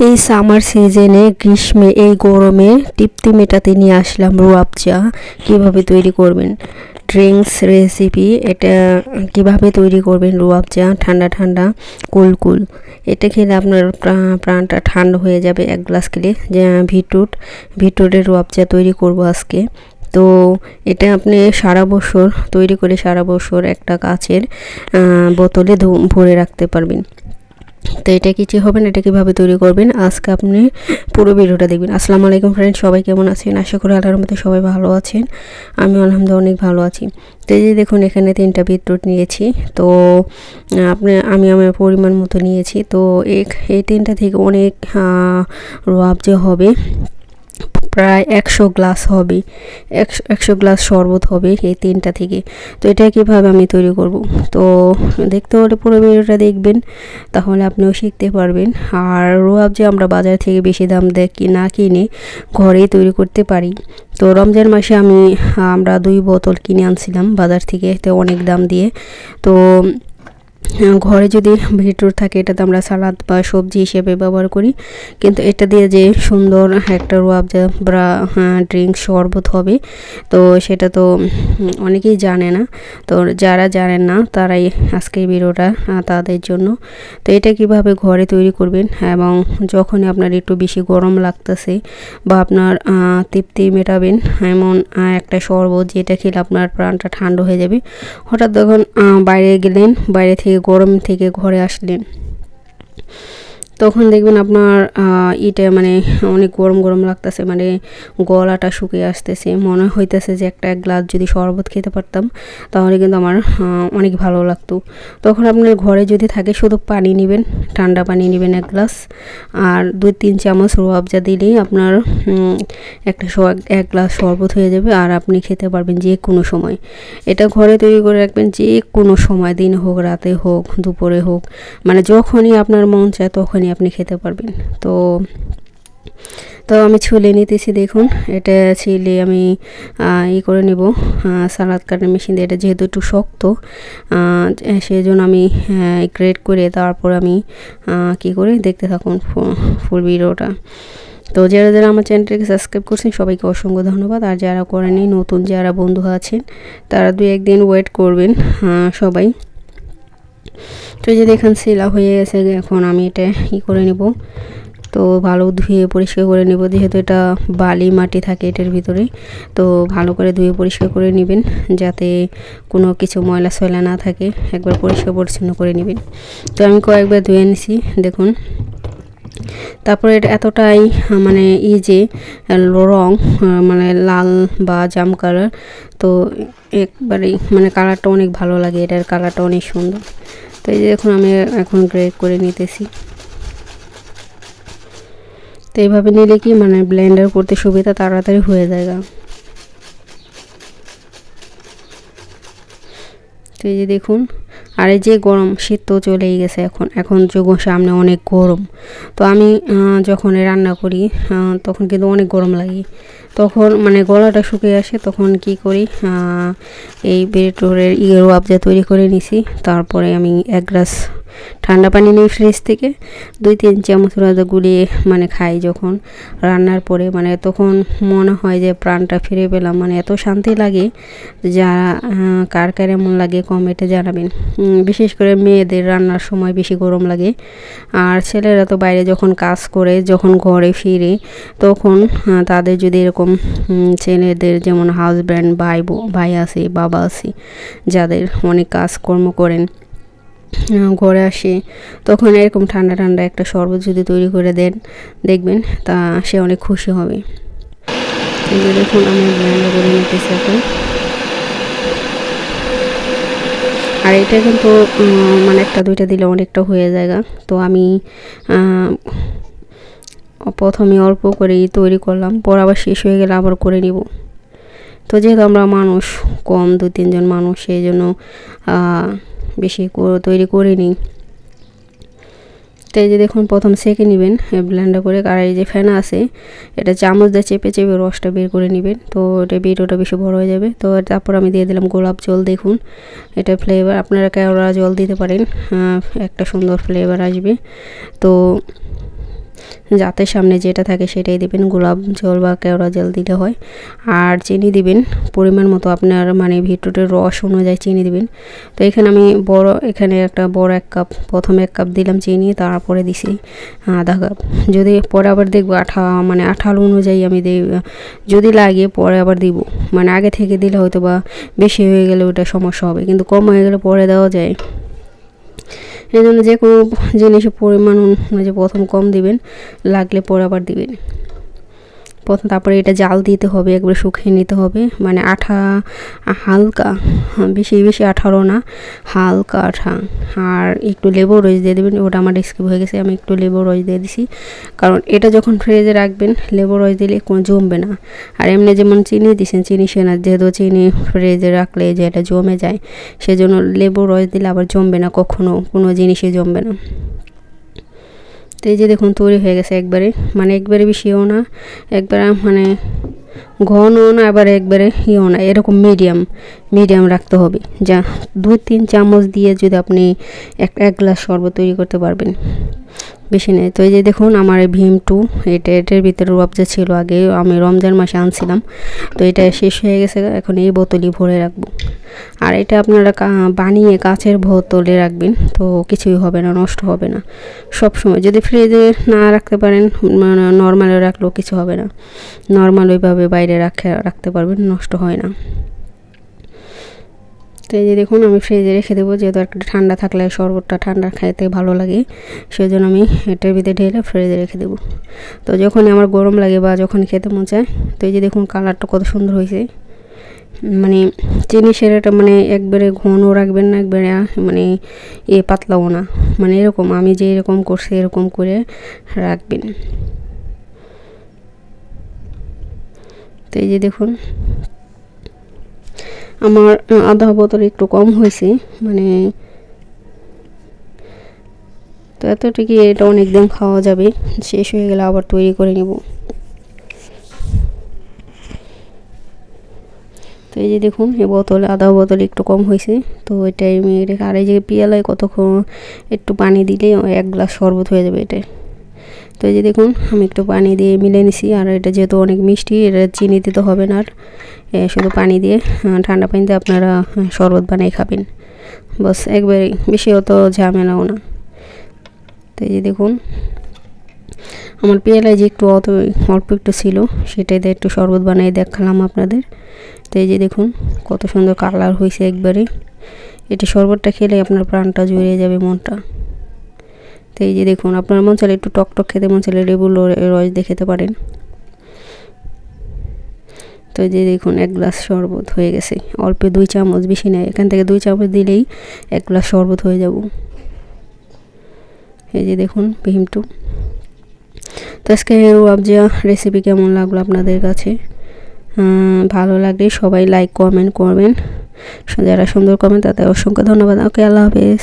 এই সামার সিজনে গ্রীষ্মে এই গরমে তৃপ্তি মেটাতে নিয়ে আসলাম রুয়াব চা কীভাবে তৈরি করবেন? ড্রিঙ্কস রেসিপি এটা কীভাবে তৈরি করবেন রুয়াব চা ঠান্ডা ঠান্ডা, কুল কুল। এটা খেলে আপনার প্রা- প্রাণটা ঠান্ডা হয়ে যাবে এক গ্লাস খেলে। যে বিটরুট, বিটরুটের রুয়াব চা তৈরি করব আজকে। তো এটা আপনি সারা বছর, তৈরি করে সারা বছর একটা কাচের বোতলে ভরে রাখতে পারবেন। তো এটা কিছু হবে না, এটা কীভাবে তৈরি করবেন, আজকে আপনি পুরো ভিডিওটা দেখবেন। আসসালামু আলাইকুম ফ্রেন্ড সবাই কেমন আছেন? আশা করি আল্লাহর মধ্যে সবাই ভালো আছেন। আমি আলহামদুলিল্লাহ অনেক ভালো আছি। তো এই যে দেখুন, এখানে তিনটা বিটরুট নিয়েছি। তো আপনি, আমি আমার পরিমাণ মতো নিয়েছি। তো এই তিনটা থেকে অনেক রোয়াব যে হবে প্রায় একশো গ্লাস হবে, একশো একশো গ্লাস শরবত হবে এই তিনটা থেকে। তো এটা কীভাবে আমি তৈরি করব? তো দেখতে হলে পুরো ভিডিওটা দেখবেন, তাহলে আপনিও শিখতে পারবেন। আর রোয়াব যে আমরা বাজার থেকে বেশি দাম কি, না কিনে ঘরেই তৈরি করতে পারি। তো রমজান মাসে আমি, আমরা দুই বোতল কিনে আনছিলাম বাজার থেকে তো অনেক দাম দিয়ে। তো ঘরে যদি বিটরুট থাকে, এটাতে আমরা সালাদ বা সবজি হিসেবে ব্যবহার করি। কিন্তু এটা দিয়ে যে সুন্দর একটা রুয়াবজা বা ড্রিঙ্ক শরবত হবে, তো সেটা তো অনেকেই জানে না। তো যারা জানেন না, তারাই আজকে ভিডিওটা তাদের জন্য। তো এটা কীভাবে ঘরে তৈরি করবেন? এবং যখনই আপনার একটু বেশি গরম লাগতেছে বা আপনার তৃপ্তি মেটাবেন, এমন একটা শরবত, যেটা খেলে আপনার প্রাণটা ঠান্ডা হয়ে যাবে। হঠাৎ যখন বাইরে গেলেন, বাইরে থেকে গরম থেকে ঘরে আসলেন। তখন দেখবেন আপনার ইটা মানে অনেক গরম গরম লাগতেছে মানে গলাটা শুকিয়ে আসতেছে। মনে হইতেছে যে একটা এক গ্লাস যদি শরবত খেতে পারতাম, তাহলে কিন্তু আমার অনেক ভালো লাগতো। তখন আপনার ঘরে যদি থাকে, শুধু পানি নেবেন, ঠান্ডা পানি নেবেন এক গ্লাস। আর দুই তিন চামচ রোয়াবজা দিলেই আপনার একটা এক গ্লাস শরবত হয়ে যাবে আর আপনি খেতে পারবেন যে কোনো সময়। এটা ঘরে তৈরি করে রাখবেন যে কোনো সময়, দিন হোক, রাতে হোক, দুপুরে হোক। মানে যখনই আপনার মন চায় তখনই আপনি খেতে পারবেন। তো তো আমি ছুলে নিতেছি দেখুন, এটা ছিলে আমি ই করে নেব সালাদ কাটার মেশিন দিয়ে। এটা যেহেতু একটু শক্ত সেই জন্য আমি গ্রেড করে তারপর আমি কি করি দেখতে থাকুন ফুল ভিডিওটা তো যারা যারা আমার চ্যানেলটাকে সাবস্ক্রাইব করছেন, সবাইকে অসংখ্য ধন্যবাদ। আর যারা করেনি নতুন যারা বন্ধু আছেন, তারা দুই একদিন ওয়েট করবেন সবাই। তো যে দেখেন সেলা হয়ে গেছে এখন আমি এটা ই করে নেব। তো ভালো ধুয়ে পরিষ্কার করে নেব, যেহেতু এটা বালি মাটি থাকে এটার ভিতরে। তো ভালো করে ধুয়ে পরিষ্কার করে নেবেন, যাতে কোনো কিছু ময়লা সয়লা না থাকে। একবার পরিষ্কার পরিচ্ছন্ন করে নেবেন। তো আমি কয়েকবার ধুয়ে নিছি, দেখুন। তারপরে এটা এতটাই মানে ই যে, রং মানে লাল বা জাম কালার, তো একবারেই মানে কালারটা অনেক ভালো লাগে, এটার কালারটা অনেক সুন্দর। তো এই যে দেখুন আমি এখন গ্রে করে নিতেছি তো এইভাবে নিলে কি মানে ব্লেন্ডার করতে সুবিধা তাড়াতাড়ি হয়ে যায়। তো এই যে দেখুন আর এই যে গরম, শীত তো চলেই গেছে এখন। এখন যোগ সামনে অনেক গরম, তো আমি যখন রান্না করি তখন কিন্তু অনেক গরম লাগে। তখন মানে গলাটা শুকিয়ে আসে, তখন কি করি এই বেটরের ইয়ের আবজা তৈরি করে নিছি। তারপরে আমি এক গ্লাস ঠান্ডা পানি নিই ফ্রিজ থেকে দুই তিন চামচ রাজা গুলিয়ে মানে খাই যখন রান্নার পরে। মানে তখন মনে হয় যে প্রাণটা ফিরে পেলাম। মানে এত শান্তি লাগে যারা কার কার এমন লাগে কমেন্টে জানাবেন। বিশেষ করে মেয়েদের রান্নার সময় বেশি গরম লাগে। আর ছেলেরা তো বাইরে যখন কাজ করে, যখন ঘরে ফিরে, তখন তাদের যদি এরকম ছেলেদের যেমন হাজব্যান্ড ভাই ভাই আছে, বাবা আছে, যাদের অনেক কাজকর্ম করেন ঘরে আসে, তখন এরকম ঠান্ডা ঠান্ডা একটা শরবত যদি তৈরি করে দেন, দেখবেন তা সে অনেক খুশি হবে। দেখুন, আমি ব্লেন্ডার করে নিতেছি এখন। আর এটা কিন্তু মানে একটা দুইটা দিলে অনেকটা হয়ে যায়গা তো আমি প্রথমে অল্প করেই তৈরি করলাম, পর আবার শেষ হয়ে গেলে আবার করে নিব। তো যেহেতু আমরা মানুষ, কম দু তিনজন মানুষ, সেই জন্য বেশি তৈরি করে নিই। তাই যে দেখুন, প্রথম সেঁকে নেবেন ব্লেন্ডার করে কারাই যে ফ্যান আছে, এটা চামচ দিয়ে চেপে চেপে রসটা বের করে নেবেন। তো এটা ভিডিওটা বেশি বড় হয়ে যাবে। তো তারপর আমি দিয়ে দিলাম গোলাপ জল, দেখুন। এটা ফ্লেভার আপনারা কেওড়া জল দিতে পারেন একটা সুন্দর ফ্লেভার আসবে। তো যাতে সামনে যেটা থাকে সেটাই দিবেন। গোলাপ জল বা কেওড়া জল দিলে হয়। আর চিনি দিবেন। পরিমাণ মতো আপনার মানে বিটরুটের রস অনুযায়ী চিনি দিবেন। তো এখানে আমি বড়, এখানে একটা বড় এক কাপ, প্রথমে এক কাপ দিলাম চিনি, তারপরে দিছি আধা কাপ। যদি পরে আবার দেখব আঠা মানে আঠালো অনুযায়ী আমি দিই, যদি লাগে পরে আবার দিব। মানে আগে থেকে দিলে হয়তো বা বেশি হয়ে গেলে ওটা সমস্যা হবে। কিন্তু কম হয়ে গেলে পরে দেওয়া যায়। এই জন্য যে কোনো জিনিসের পরিমাণ অনুযায়ী প্রথম কম দিবেন লাগলে পরে আবার দিবেন। প্রথম তারপরে এটা জাল দিতে হবে একবারে শুকিয়ে নিতে হবে। মানে আঠা হালকা হ্যাঁ, বেশি বেশি আঠারো না হালকা আঠা। আর একটু লেবু রস দিয়ে দেবেন ওটা আমার স্কিপ হয়ে গেছে আমি একটু লেবু রস দিয়ে দিছি। কারণ এটা যখন ফ্রিজে রাখবেন লেবু রস দিলে কোনো জমবে না। আর এমনি যেমন চিনি দিছেন চিনি সে না যেহেতু চিনি ফ্রিজে রাখলে যে এটা জমে যায় সেজন্য লেবু রস দিলে আবার জমবে না কখনো কোনো জিনিসই জমবে না। তো এই যে দেখুন, তৈরি হয়ে গেছে একবারে। মানে একবারে বেশিও না, একবারে মানে ঘনও না, আবার একবারে ইয়েও না। এরকম মিডিয়াম মিডিয়াম রাখতে হবে। যা দুই, তিন চামচ দিয়ে যদি আপনি এক এক গ্লাস শরবত তৈরি করতে পারবেন। বেশি নেই। তো এই যে দেখুন, আমার ভীম টু, এটা, এটার ভিতরে রবজা ছিল আগে, আমি রমজান মাসে আনছিলাম। তো এটা শেষ হয়ে গেছে, এখন এই বোতলই ভরে রাখব। আর এটা আপনারা বানিয়ে কাচের বোতলে রাখবেন, তো কিছুই হবে না, নষ্ট হবে না। সব সময় যদি ফ্রিজে না রাখতে পারেন নর্মালে রাখলেও কিছু হবে না। নর্মাল ওইভাবে বাইরে রাখে, রাখতে পারবেন, নষ্ট হয় না। তো এই যে দেখুন, আমি ফ্রিজে রেখে দেবো, যেহেতু একটা ঠান্ডা থাকলে শরবতটা ঠান্ডা খাইতে ভালো লাগে সেই জন্য আমি এটার ভিতরে ঢেলে ফ্রিজে রেখে দেবো। তো যখন আমার গরম লাগে বা যখন খেতে মন চায়, তো এই যে দেখুন কালারটা কত সুন্দর হয়েছে। মানে চিনি সেরাটা মানে একবারে ঘন রাখবেন না, একবারে মানে এ পাতলাও না। মানে এরকম, আমি যে এরকম করছি এরকম করে রাখবেন। তো এই যে দেখুন, আমার আধা বোতল একটু কম হয়েছে মানে তো এতটুকু এটা অনেক দিন খাওয়া যাবে, শেষ হয়ে গেলে আবার তৈরি করে নেব। তো এই যে দেখুন, এই বোতল আদা বোতল একটু কম হয়েছে। তো এটাই আমি আর এই যে পিয়ালায় কতক্ষণ একটু পানি দিলে এক গ্লাস শরবত হয়ে যাবে এটাই। তো এই যে দেখুন, আমি একটু পানি দিয়ে মিলে নিছি। আর এটা যেহেতু অনেক মিষ্টি, এটা চিনি দিতে হবে না আর। শুধু পানি দিয়ে ঠান্ডা পানিতে আপনারা শরবত বানিয়ে খাবেন। বাস, একবারে বেশি অত ঝামেলাও না। তো এই যে দেখুন, আমার পেয়ালায় যে একটু অত, অল্প একটু ছিল, সেটাই দিয়ে একটু শরবত বানিয়ে দেখালাম আপনাদের। তো এই যে দেখুন, কত সুন্দর কালার হয়েছে একবারে। এটি শরবতটা খেলে আপনার প্রাণটা জুড়িয়ে যাবে, মনটা। তো এই যে দেখুন, আপনার মন চাইলে একটু টক টক খেতে, মন চাইলে লেবুর রস দিয়ে খেতে পারেন। তো যে দেখুন, এক গ্লাস শরবত হয়ে গেছে। অল্পে দুই চামচ, বেশি নেয়, এখান থেকে দুই চামচ দিলেই এক গ্লাস শরবত হয়ে যাব। এই যে দেখুন, ভীম টু। তো আজকে রেসিপি কেমন লাগল আপনাদের কাছে? ভালো লাগলে সবাই লাইক কমেন্ট করবেন। যারা সুন্দর কমেন্ট তাদের অসংখ্য ধন্যবাদ। ওকে, আল্লাহ হাফেজ।